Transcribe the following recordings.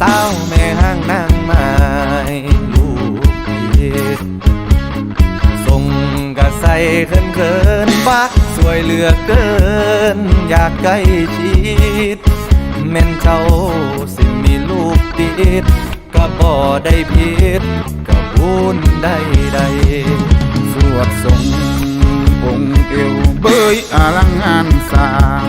สาวแม่ห้างนางไม้ลูกพี่ส่งกระใสเขินเขินๆบ้าสวยเหลือเกิน อยากใกล้ชิดแม่นเจ้าสิมีลูกติดก็บ่ได้ผิดก็บุญได้ใดสวดทรงองเอวเบยอลังงานสร้าง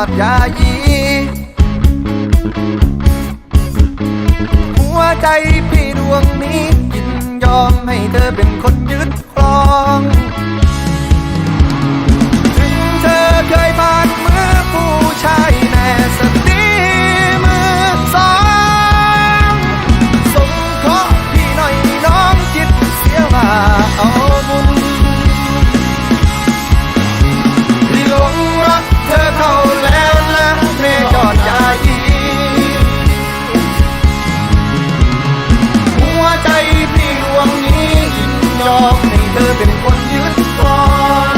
อดยายีหัวใจพี่ดวงนี้ยินยอมให้เธอเป็นคนยึดครอง อมให้เธอเป็นคนยึดครอง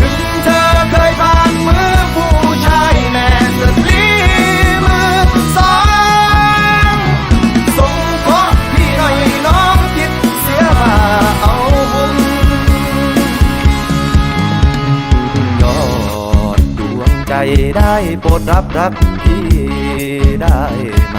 ถึงเธอเคยผ่านมือผู้ชายแม่สตรีมือสองส่งเคราะห์พี่หน่อยน้องคิดเสียว่าเอาบุญยอดดวงใจได้โปรดรับรักพี่ได้ไหม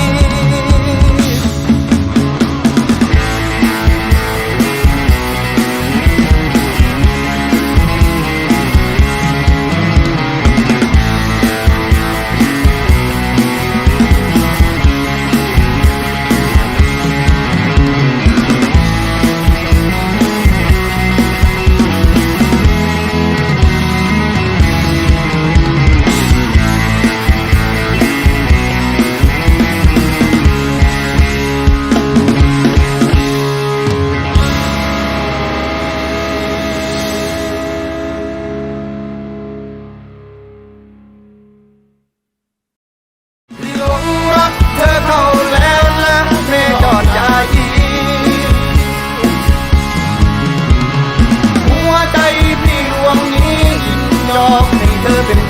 อกให้เธอเป็น